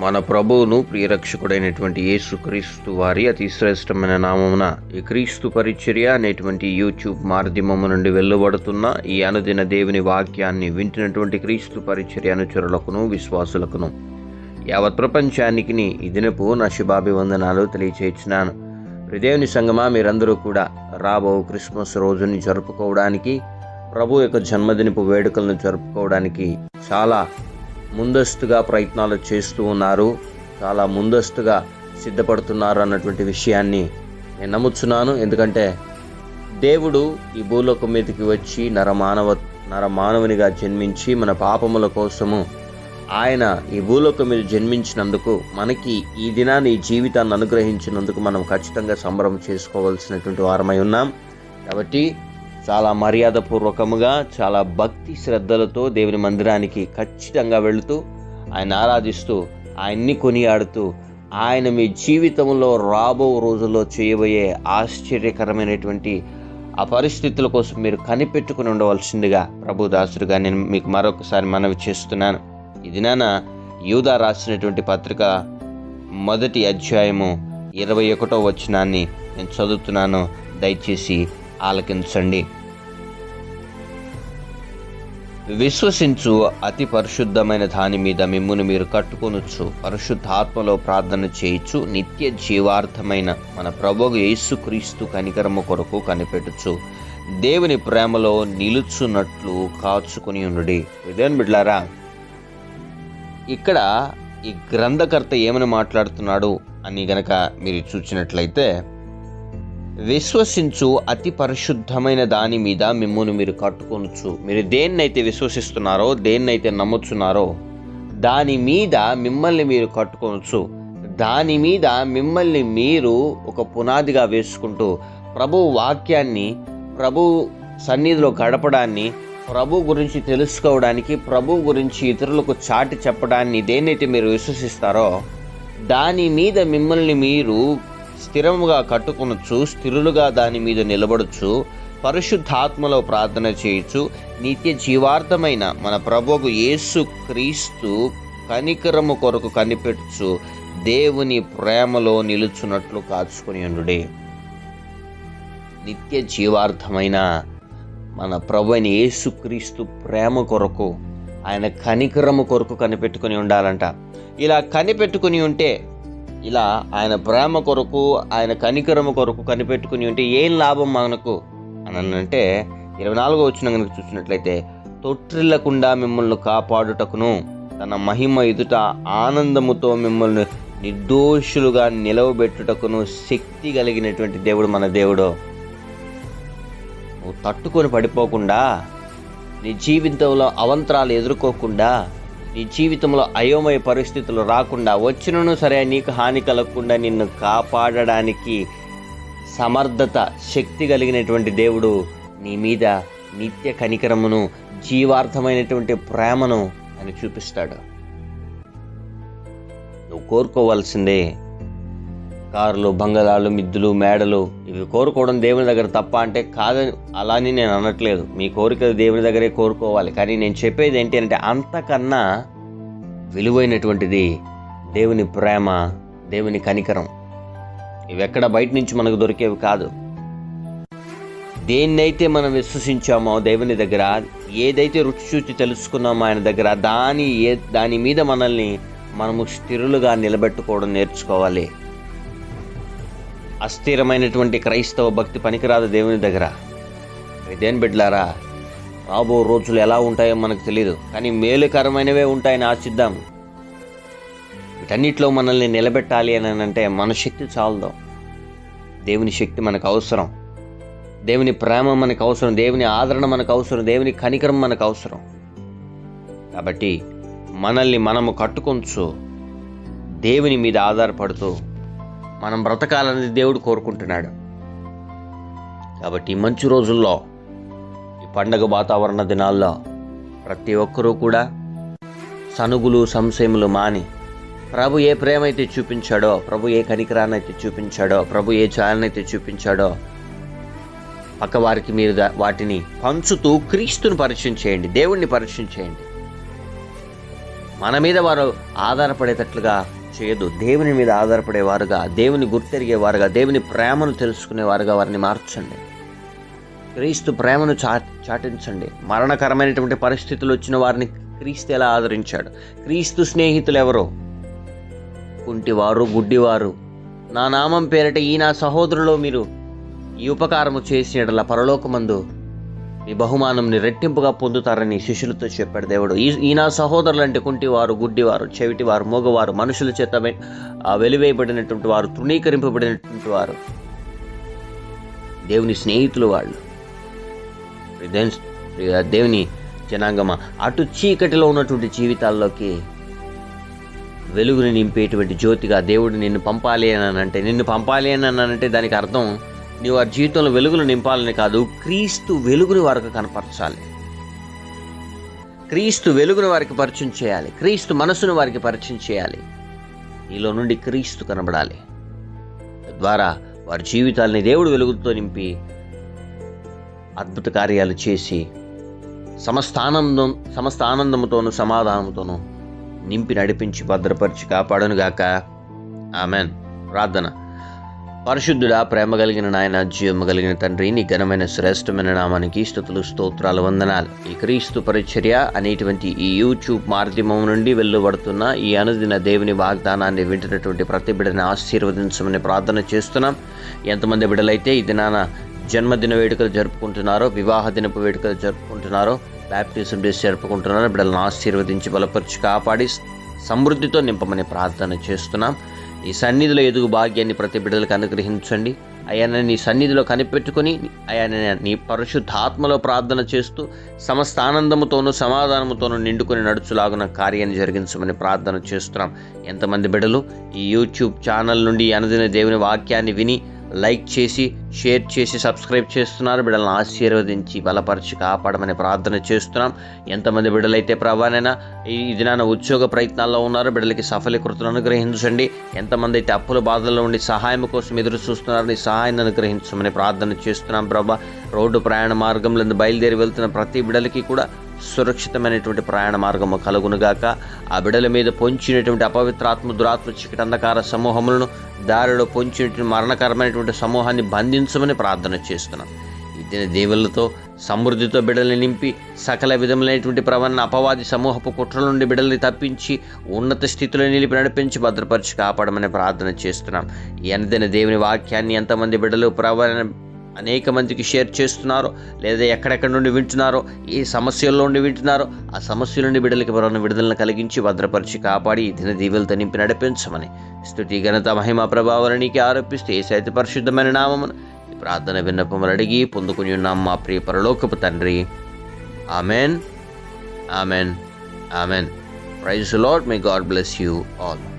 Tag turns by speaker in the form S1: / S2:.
S1: మన ప్రభువును ప్రియరక్షకుడైనటువంటి యేసుక్రీస్తు వారి అతి శ్రేష్టమైన నామమున ఈ క్రీస్తు పరిచర్య అనేటువంటి యూట్యూబ్ మాధ్యమము నుండి వెళ్ళబడుతున్న ఈ అనుదిన దేవుని వాక్యాన్ని వింటున్నటువంటి క్రీస్తు పరిచర్య అనుచరులకును విశ్వాసులకును. యావత్ ప్రపంచానికి ఈ దినపు నా శుభాభివందనాలు తెలియచేస్తున్నాను. హృదయని సంగమా మీరందరూ కూడా రాబో క్రిస్మస్ రోజుని జరుపుకోవడానికి ప్రభు యొక్క జన్మదినపు వేడుకలను జరుపుకోవడానికి చాలా ముందస్తుగా ప్రయత్నాలు చేస్తూ ఉన్నారు. చాలా ముందస్తుగా సిద్ధపడుతున్నారు అన్నటువంటి విషయాన్ని నేను నమ్ముతున్నాను ఎందుకంటే దేవుడు ఈ భూలోకం మీదకి వచ్చి నరమానవ నరమానవునిగా జన్మించి మన పాపముల కోసము ఆయన ఈ భూలోకం మీద జన్మించినందుకు మనకి ఈ దినాన్ని ఈ జీవితాన్ని అనుగ్రహించినందుకు మనం ఖచ్చితంగా సంబరం చేసుకోవాల్సినటువంటి వారమై ఉన్నాం. కాబట్టి చాలా మర్యాదపూర్వకముగా చాలా భక్తి శ్రద్ధలతో దేవుని మందిరానికి ఖచ్చితంగా వెళుతూ ఆయన ఆరాధిస్తూ ఆయన్ని కొనియాడుతూ ఆయన మీ జీవితంలో రాబో రోజుల్లో చేయబోయే ఆశ్చర్యకరమైనటువంటి ఆ పరిస్థితుల కోసం మీరు కనిపెట్టుకుని ఉండవలసిందిగా ప్రభుదాసుడిగా నేను మీకు మరొకసారి మనవి చేస్తున్నాను. ఇది నాన్న యూదా రాసినటువంటి పత్రిక మొదటి అధ్యాయము ఇరవై ఒకటో వచనాన్ని నేను చదువుతున్నాను. దయచేసి ఆలకించండి. విశ్వసించు అతి పరిశుద్ధమైన దాని మీద మిమ్మును మీరు కట్టుకొనొచ్చు పరిశుద్ధాత్మలో ప్రార్థన చేయొచ్చు నిత్య జీవార్థమైన మన ప్రభు యేసుక్రీస్తు కనికరము కొరకు కనిపెట్టుచు. దేవుని ప్రేమలో నిలుచున్నట్లు కాచుకుని ఉండుడి. ఇదేం బిడ్లారా ఇక్కడ ఈ గ్రంథకర్త ఏమని మాట్లాడుతున్నాడు అని గనక మీరు చూచినట్లయితే విశ్వసించు అతి పరిశుద్ధమైన దాని మీద మిమ్మల్ని మీరు కట్టుకొనొచ్చు మీరు దేన్నైతే విశ్వసిస్తున్నారో దేన్నైతే నమ్ముతున్నారో దాని మీద మిమ్మల్ని మీరు కట్టుకొనొచ్చు దాని మీద మిమ్మల్ని మీరు ఒక పునాదిగా వేసుకుంటూ ప్రభు వాక్యాన్ని ప్రభు సన్నిధిలో గడపడాన్ని ప్రభు గురించి తెలుసుకోవడానికి ప్రభు గురించి ఇతరులకు చాటి చెప్పడాన్ని దేన్నైతే మీరు విశ్వసిస్తారో దాని మీద మిమ్మల్ని మీరు స్థిరముగా కట్టుకునొచ్చు స్థిరులుగా దాని మీద నిలబడచ్చు పరిశుద్ధాత్మలో ప్రార్థన చేయొచ్చు నిత్య జీవార్థమైన మన ప్రభువు యేసు క్రీస్తు కనికరము కొరకు కనిపెట్టచ్చు దేవుని ప్రేమలో నిలుచున్నట్లు కాచుకుని ఉండుడే. నిత్య జీవార్థమైన మన ప్రభు అయిన యేసుక్రీస్తు ప్రేమ కొరకు ఆయన కనికరము కొరకు కనిపెట్టుకుని ఉండాలంట. ఇలా కనిపెట్టుకుని ఉంటే ఇలా ఆయన ప్రేమ కొరకు ఆయన కనికరము కొరకు కనిపెట్టుకుని ఉంటే ఏం లాభం మనకు? అని అంటే ఇరవై నాలుగో వచ్చిన కనుక చూసినట్లయితే తొట్టిల్లకుండా మిమ్మల్ని కాపాడుటకును తన మహిమ ఎదుట ఆనందముతో మిమ్మల్ని నిర్దోషులుగా నిలవబెట్టుటకును శక్తి కలిగినటువంటి దేవుడు మన దేవుడు. నువ్వు తట్టుకొని పడిపోకుండా నీ జీవితంలో అవంతరాలు ఎదుర్కోకుండా నీ జీవితంలో అయోమయ పరిస్థితులు రాకుండా వచ్చినను సరే నీకు హాని కలగకుండా నిన్ను కాపాడడానికి సమర్థత శక్తి కలిగినటువంటి దేవుడు నీ మీద నిత్య కనికరమును జీవార్థమైనటువంటి ప్రేమను అని చూపిస్తాడు. నువ్వు కోరుకోవాల్సిందే కారులు బంగళాలు మిద్దులు మేడలు ఇవి కోరుకోవడం దేవుని దగ్గర తప్ప అంటే కాదని అలాని నేను అనట్లేదు. మీ కోరికలు దేవుని దగ్గరే కోరుకోవాలి. కానీ నేను చెప్పేది ఏంటి అంటే అంతకన్నా విలువైనటువంటిది దేవుని ప్రేమ దేవుని కనికరం. ఇవి ఎక్కడ బయట నుంచి మనకు దొరికేవి కాదు. దేన్నైతే మనం విశ్వసించామో దేవుని దగ్గర ఏదైతే రుచి చూచి తెలుసుకున్నామో ఆయన దగ్గర దాని ఏ దాని మీద మనల్ని మనము స్థిరులుగా నిలబెట్టుకోవడం నేర్చుకోవాలి. అస్థిరమైనటువంటి క్రైస్తవ భక్తి పనికిరాదు దేవుని దగ్గర. ఇదేం బిడ్లారా రాబో రోజులు ఎలా ఉంటాయో మనకు తెలియదు కానీ మేలుకరమైనవే ఉంటాయని ఆశిద్దాం. వీటన్నిటిలో మనల్ని నిలబెట్టాలి అని అంటే మన శక్తి చాలదు. దేవుని శక్తి మనకు అవసరం. దేవుని ప్రేమ మనకు అవసరం దేవుని ఆదరణ మనకు అవసరం దేవుని కనికరం మనకు అవసరం. కాబట్టి మనల్ని మనము కట్టుకొంచు దేవుని మీద ఆధారపడుతూ మనం బ్రతకాలని దేవుడు కోరుకుంటున్నాడు. కాబట్టి మంచి రోజుల్లో ఈ పండగ వాతావరణ దినాల్లో ప్రతి ఒక్కరూ కూడా సనుగులు సంశయములు మాని ప్రభు ఏ ప్రేమ అయితే చూపించాడో ప్రభు ఏ కనికరాన్ని అయితే చూపించాడో ప్రభు ఏ ఛాయనైతే చూపించాడో పక్కవారికి మీరు వాటిని పంచుతూ క్రీస్తుని పరిచయం చేయండి దేవుణ్ణి పరిచయం చేయండి. మన మీద వారు ఆధారపడేటట్లుగా చేయదు. దేవుని మీద ఆధారపడేవారుగా దేవుని గుర్తెరిగేవారుగా దేవుని ప్రేమను తెలుసుకునేవారుగా వారిని మార్చండి. క్రీస్తు ప్రేమను చా చాటించండి. మరణకరమైనటువంటి పరిస్థితులు వచ్చిన వారిని క్రీస్తు ఎలా ఆదరించాడు? క్రీస్తు స్నేహితులు ఎవరో కుంటివారు గుడ్డివారు. నా నామం పేరిట ఈ నా సహోదరులో మీరు ఈ ఉపకారము చేసిన పరలోకమందు మీ బహుమానంని రెట్టింపుగా పొందుతారని శిష్యులతో చెప్పాడు దేవుడు. ఈ ఈయన సహోదరులు అంటే కుంటివారు గుడ్డివారు చెవిటివారు మగవారు మనుషుల చేత వెలివేయబడినటువంటి వారు తృణీకరింపబడినటువంటి వారు. దేవుని స్నేహితులు వాళ్ళు. దేవుని- దేవుని జనాంగమ అటు చీకటిలో ఉన్నటువంటి జీవితాల్లోకి వెలుగుని నింపేటువంటి జ్యోతిగా దేవుడు నిన్ను పంపాలి అని అంటే నిన్ను పంపాలి అని అంటే దానికి అర్థం నీ వారి జీవితంలో వెలుగులు నింపాలని కాదు క్రీస్తు వెలుగుని వారికి కనపరచాలి. క్రీస్తు వెలుగుని వారికి పరిచయం చేయాలి. క్రీస్తు మనసును వారికి పరిచయం చేయాలి. నీలో నుండి క్రీస్తు కనబడాలి. తద్వారా వారి జీవితాలని దేవుడు వెలుగుతో నింపి అద్భుత కార్యాలు చేసి సమస్త ఆనందం సమస్త ఆనందంతోనూ సమాధానంతోనూ నింపి నడిపించి భద్రపరిచి కాపాడును గాక ఆమెన్. ప్రార్థన. పరిశుద్ధుడా ప్రేమ కలిగిన నాయన జీవము కలిగిన తండ్రి నీ ఘనమైన శ్రేష్టమైన నామానికి స్థుతులు స్తోత్రాలు వందనాలు. ఈ క్రీస్తు పరిచర్య అనేటువంటి ఈ యూట్యూబ్ మాధ్యమం నుండి వెళ్ళబడుతున్న ఈ అనుదిన దేవుని వాగ్దానాన్ని వింటున్నటువంటి ప్రతి బిడ్డని ఆశీర్వదించమని ప్రార్థన చేస్తున్నాం. ఎంతమంది బిడ్డలైతే ఈ దినాన జన్మదిన వేడుకలు జరుపుకుంటున్నారో వివాహ దినపు వేడుకలు జరుపుకుంటున్నారో బ్యాప్టిజం డేస్ జరుపుకుంటున్నారో బిడ్డలను ఆశీర్వదించి బలపరిచి కాపాడి సమృద్ధితో నింపమని ప్రార్థన చేస్తున్నాం. ఈ సన్నిధిలో ఎదుగు భాగ్యాన్ని ప్రతి బిడ్డలకు అనుగ్రహించండి. ఆయన నీ సన్నిధిలో కనిపెట్టుకుని ఆయన నీ పరిశుద్ధాత్మలో ప్రార్థన చేస్తూ సమస్త ఆనందముతోనూ సమాధానముతోనూ నిండుకొని నడుచులాగున కార్యాన్ని జరిగించమని ప్రార్థన చేస్తున్నాం. ఎంతమంది బిడ్డలు ఈ యూట్యూబ్ ఛానల్ నుండి అనదిన దేవుని వాక్యాన్ని విని లైక్ చేసి షేర్ చేసి సబ్స్క్రైబ్ చేస్తున్నారు. బిడ్డలను ఆశీర్వదించి బలపరిచి కాపాడమని ప్రార్థన చేస్తున్నాం. ఎంతమంది బిడ్డలైతే ప్రభానైనా ఈ దినాన ఉద్యోగ ప్రయత్నాల్లో ఉన్నారు. బిడ్డలకి సఫలీకృతను అనుగ్రహించండి. ఎంతమంది అయితే అప్పుల బాధల్లో ఉండి సహాయం కోసం ఎదురు చూస్తున్నారని సహాయాన్ని అనుగ్రహించమని ప్రార్థన చేస్తున్నాం ప్రభా. రోడ్డు ప్రయాణ మార్గంలో బయలుదేరి వెళ్తున్న ప్రతి బిడ్డలకి కూడా సురక్షితమైనటువంటి ప్రయాణ మార్గము కలుగునుగాక. ఆ బిడల మీద పొంచినటువంటి అపవిత్రాత్మ దురాత్మ చికటంధకార సమూహములను దారిలో పొంచినటువంటి మరణకరమైనటువంటి సమూహాన్ని బంధించమని ప్రార్థన చేస్తున్నాం. ఈ దేవులతో సమృద్ధితో బిడల్ని నింపి సకల విధములైనటువంటి ప్రవణ అపవాది సమూహపు కుట్రల నుండి బిడల్ని తప్పించి ఉన్నత స్థితిలో నిలిపి నడిపించి భద్రపరిచి కాపాడమని ప్రార్థన చేస్తున్నాం. ఎనదైన దేవుని వాక్యాన్ని ఎంతమంది బిడలు ప్రవణ అనేక మందికి షేర్ చేస్తున్నారో లేదా ఎక్కడెక్కడ నుండి వింటున్నారో ఏ సమస్యల్లో నుండి వింటున్నారో ఆ సమస్యల నుండి బిడ్డలకి మరొక విడుదలను కలిగించి భద్రపరిచి కాపాడి దిన దీవులతో నింపి నడిపించమని. స్థుతి ఘనత మహిమ ప్రభావాలు నీకు ఆరోపిస్తే ఏ సైత పరిశుద్ధమైన నామమును ప్రార్థన విన్నపములు అడిగి పొందుకుని ఉన్నాం మా ప్రియ పరలోకపు తండ్రి. Amen. Amen. Amen. Praise Lord may God bless you all